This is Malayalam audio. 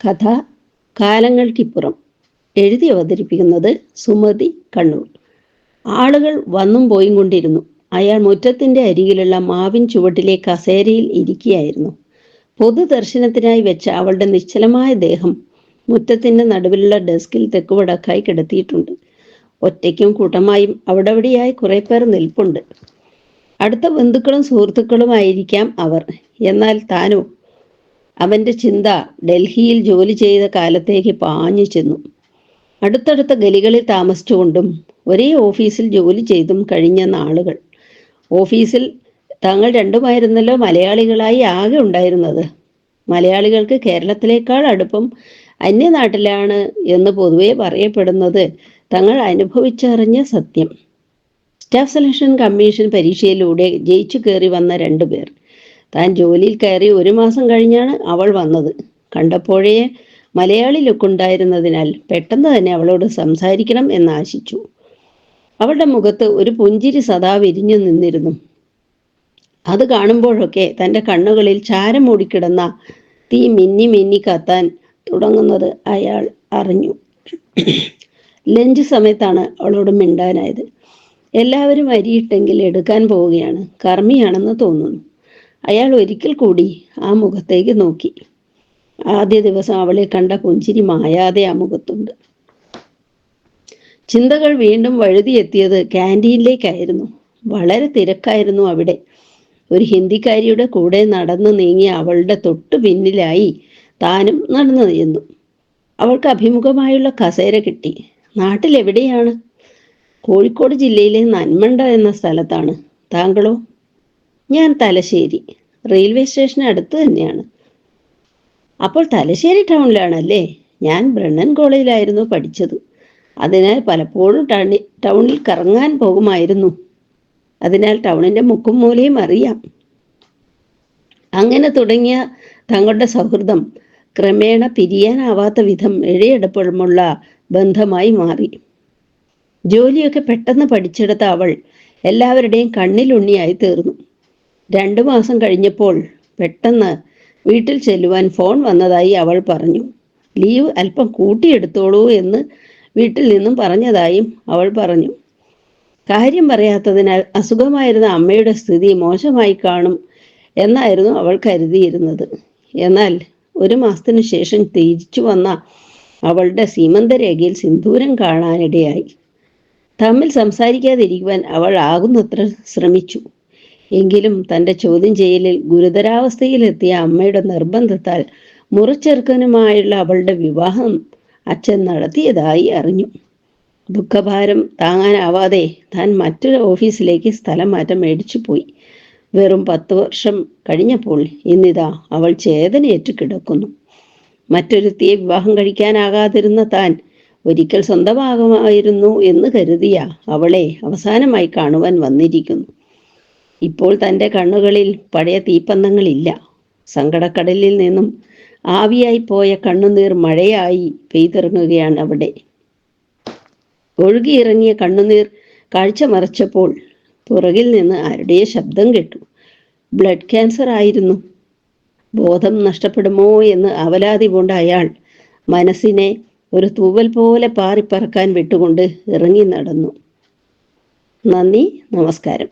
കഥ കാലങ്ങൾക്കിപ്പുറം. എഴുതി അവതരിപ്പിക്കുന്നത് സുമതി കണ്ണൂർ. ആളുകൾ വന്നും പോയും കൊണ്ടിരുന്നു. അയാൾ മുറ്റത്തിന്റെ അരികിലുള്ള മാവിൻ ചുവട്ടിലെ കസേരയിൽ ഇരിക്കുകയായിരുന്നു. പൊതുദർശനത്തിനായി വെച്ച അവളുടെ നിശ്ചലമായ ദേഹം മുറ്റത്തിന്റെ നടുവിലുള്ള ഡെസ്കിൽ തെക്കുവടക്കായി കിടത്തിയിട്ടുണ്ട്. ഒറ്റയ്ക്കും കൂട്ടമായും അവിടെവിടെയായി കുറെ പേർ നിൽപ്പുണ്ട്. അടുത്ത ബന്ധുക്കളും സുഹൃത്തുക്കളുമായിരിക്കാം അവർ. എന്നാൽ താനോ അവന്റെ ചിന്ത ഡൽഹിയിൽ ജോലി ചെയ്ത കാലത്തേക്ക് പാഞ്ഞു ചെന്നു. അടുത്തടുത്ത ഗലികളിൽ താമസിച്ചുകൊണ്ടും ഒരേ ഓഫീസിൽ ജോലി ചെയ്തും കഴിഞ്ഞ നാളുകൾ. ഓഫീസിൽ താങ്കൾ രണ്ടുമായിരുന്നല്ലോ മലയാളികളായി ആകെ ഉണ്ടായിരുന്നത്. മലയാളികൾക്ക് കേരളത്തിലേക്കാൾ അടുപ്പം അന്യനാട്ടിലാണ് എന്ന് പൊതുവെ പറയപ്പെടുന്നത് തങ്ങൾ അനുഭവിച്ചറിഞ്ഞ സത്യം. സ്റ്റാഫ് സെലക്ഷൻ കമ്മീഷൻ പരീക്ഷയിലൂടെ ജയിച്ചു കയറി വന്ന രണ്ടുപേർ. താൻ ജോലിയിൽ കയറി ഒരു മാസം കഴിഞ്ഞാണ് അവൾ വന്നത്. കണ്ടപ്പോഴേ മലയാളി ലുക്ക് ഉണ്ടായിരുന്നതിനാൽ പെട്ടെന്ന് തന്നെ അവളോട് സംസാരിക്കണം എന്ന് ആശിച്ചു. അവളുടെ മുഖത്ത് ഒരു പുഞ്ചിരി സദാ വിരിഞ്ഞു നിന്നിരുന്നു. അത് കാണുമ്പോഴൊക്കെ തന്റെ കണ്ണുകളിൽ ചാരം മൂടിക്കിടന്ന തീ മിന്നി മിന്നി കത്താൻ തുടങ്ങുന്നത് അയാൾ അറിഞ്ഞു. ലഞ്ച് സമയത്താണ് അവളോട് മിണ്ടാനായത്. എല്ലാവരും അരിയിട്ടെങ്കിൽ എടുക്കാൻ പോവുകയാണ്. കർമ്മിയാണെന്ന് തോന്നുന്നു. അയാൾ ഒരിക്കൽ കൂടി ആ മുഖത്തേക്ക് നോക്കി. ആദ്യ ദിവസം അവളെ കണ്ട പുഞ്ചിരി മായാതെ ആ മുഖത്തുണ്ട്. ചിന്തകൾ വീണ്ടും വഴുതിയെത്തിയത് ക്യാന്റീനിലേക്കായിരുന്നു വളരെ തിരക്കായിരുന്നു അവിടെ. ഒരു ഹിന്ദിക്കാരിയുടെ കൂടെ നടന്നു നീങ്ങി അവളുടെ തൊട്ടു പിന്നിലായി താനും നടന്നു നീന്നു. അവൾക്ക് അഭിമുഖമായുള്ള കസേര കിട്ടി. നാട്ടിലെവിടെയാണ്? കോഴിക്കോട് ജില്ലയിലെ നന്മണ്ട എന്ന സ്ഥലത്താണ്. താങ്കളോ? ഞാൻ തലശ്ശേരി. റെയിൽവേ സ്റ്റേഷന് അടുത്ത് തന്നെയാണ്. അപ്പോൾ തലശ്ശേരി ടൗണിലാണല്ലേ? ഞാൻ ബ്രണ്ണൻ കോളേജിലായിരുന്നു പഠിച്ചത്. അതിനാൽ പലപ്പോഴും ടൗണി ടൗണിൽ കറങ്ങാൻ പോകുമായിരുന്നു. അതിനാൽ ടൗണിന്റെ മുക്കും മൂലയും അറിയാം. അങ്ങനെ തുടങ്ങിയ തങ്ങളുടെ സൗഹൃദം ക്രമേണ പിരിയാനാവാത്ത വിധം എഴയടപ്പുഴമുള്ള ബന്ധമായി മാറി. ജോലിയൊക്കെ പെട്ടെന്ന് പഠിച്ചെടുത്ത അവൾ എല്ലാവരുടെയും കണ്ണിലുണ്ണിയായി തീർന്നു. രണ്ടു മാസം കഴിഞ്ഞപ്പോൾ പെട്ടെന്ന് വീട്ടിൽ ചെല്ലുവാൻ ഫോൺ വന്നതായി അവൾ പറഞ്ഞു. ലീവ് അല്പം കൂട്ടിയെടുത്തോളൂ എന്ന് വീട്ടിൽ നിന്നും പറഞ്ഞതായും അവൾ പറഞ്ഞു. കാര്യം പറയാത്തതിനാൽ അസുഖമായിരുന്ന അമ്മയുടെ സ്ഥിതി മോശമായി കാണും എന്നായിരുന്നു അവൾ കരുതിയിരുന്നത്. എന്നാൽ ഒരു മാസത്തിനു ശേഷം തിരിച്ചു വന്ന അവളുടെ സീമന്തരേഖയിൽ സിന്ദൂരം കാണാനിടയായി. തമ്മിൽ സംസാരിക്കാതിരിക്കുവാൻ അവൾ ആകുന്നത്ര ശ്രമിച്ചു. എങ്കിലും തന്റെ ചോദ്യം ചെയ്യലിൽ ഗുരുതരാവസ്ഥയിലെത്തിയ അമ്മയുടെ നിർബന്ധത്താൽ മുറിച്ചെറുക്കനുമായുള്ള അവളുടെ വിവാഹം അച്ഛൻ നടത്തിയതായി അറിഞ്ഞു. ദുഃഖഭാരം താങ്ങാനാവാതെ താൻ മറ്റൊരു ഓഫീസിലേക്ക് സ്ഥലം മാറ്റം മേടിച്ചു പോയി. വെറും പത്ത് വർഷം കഴിഞ്ഞപ്പോൾ ഇന്നിതാ അവൾ ചേതനയേറ്റ് കിടക്കുന്നു. മറ്റൊരുത്തിയെ വിവാഹം കഴിക്കാനാകാതിരുന്ന താൻ ഒരിക്കൽ സ്വന്തമാകുമായിരുന്നു എന്ന് കരുതിയ അവളെ അവസാനമായി കാണുവാൻ വന്നിരിക്കുന്നു. ഇപ്പോൾ തന്റെ കണ്ണുകളിൽ പഴയ തീപ്പന്തങ്ങളില്ല. സങ്കടക്കടലിൽ നിന്നും ആവിയായി പോയ കണ്ണുനീർ മഴയായി പെയ്തിറങ്ങുകയാണ് അവിടെ. ഒഴുകിയിറങ്ങിയ കണ്ണുനീർ കാഴ്ച മറച്ചപ്പോൾ പുറകിൽ നിന്ന് ആരുടെയോ ശബ്ദം കേട്ടു. ബ്ലഡ് ക്യാൻസർ ആയിരുന്നു. ബോധം നഷ്ടപ്പെടുമോ എന്ന് അവലാതി കൊണ്ട് അയാൾ മനസ്സിനെ ഒരു തൂവൽ പോലെ പാറിപ്പറക്കാൻ വിട്ടുകൊണ്ട് ഇറങ്ങി നടന്നു. നന്ദി നമസ്കാരം.